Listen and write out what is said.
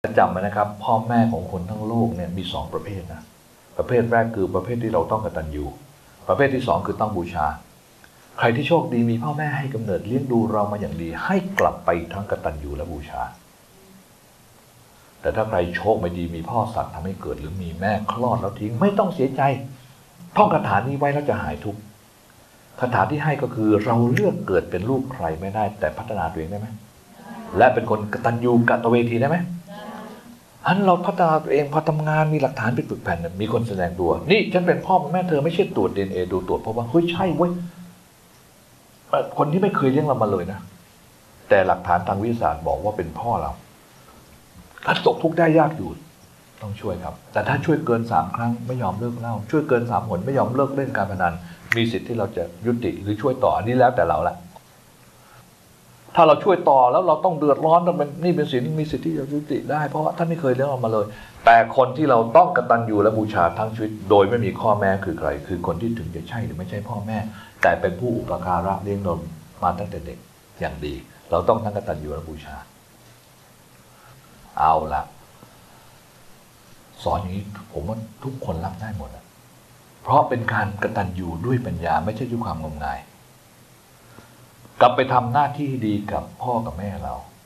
จำไว้นะครับ พ่อแม่ของคนทั้งโลกเนี่ยมีสองประเภทนะประเภทแรกคือประเภทที่เราต้องกตัญญูประเภทที่สองคือต้องบูชา ใครที่โชคดีมีพ่อแม่ให้กำเนิดเลี้ยงดูเรามาอย่างดี ให้กลับไปทั้งกตัญญูและบูชา แต่ถ้าใครโชคไม่ดีมีพ่อสัตว์ทำให้เกิดหรือมีแม่คลอดแล้วทิ้งไม่ต้องเสียใจท่องคาถานี้ไว้แล้วจะหายทุกข์คาถาที่ให้ก็คือเราเลือกเกิดเป็นลูกใครไม่ได้ แต่พัฒนาตัวเองได้ไหมและเป็นคนกตัญญูกตเวทีได้ไหม อันเราพัฒนาตัวเองพอทำงานมีหลักฐานเป็นปึกแผ่นมีคนแสดงตัว นี่ฉันเป็นพ่อแม่เธอไม่ใช่ตรวจดีเอ็นเอดูตรวจเพราะว่าเฮ้ยใช่เว้ยคนที่ไม่เคยเลี้ยงเรามาเลยนะ แต่หลักฐานทางวิทยาศาสตร์บอกว่าเป็นพ่อเราถ้าตกทุกข์ได้ยากอยู่ ต้องช่วยครับ แต่ถ้าช่วยเกินสามครั้งไม่ยอมเลิกเหล่า ช่วยเกินสามหนไม่ยอมเลิกเล่นการพนันมีสิทธิ์ที่เราจะยุติหรือช่วยต่ออันนี้แล้วแต่เราละ ถ้าเราช่วยต่อแล้วเราต้องเดือดร้อนแล้วมันนี่เป็นสินมีสิทธิ์ที่จะยุติได้ เพราะว่าท่านไม่เคยเลี้ยงเรามาเลย แต่คนที่เราต้องกตัญญูและบูชาทั้งชีวิต โดยไม่มีข้อแม้คือใคร คือคนที่ถึงจะใช่หรือไม่ใช่พ่อแม่ แต่เป็นผู้อุปการะเลี้ยงนมมาตั้งแต่เด็กอย่างดี เราต้องทั้งกตัญญูและบูชา เอาละสอนอย่างนี้ผมว่าทุกคนรับได้หมดเพราะเป็นการกระตันอยู่ด้วยปัญญาไม่ใช่ด้วยความงมงาย กลับไปทำหน้าที่ดีกับพ่อกับแม่เรา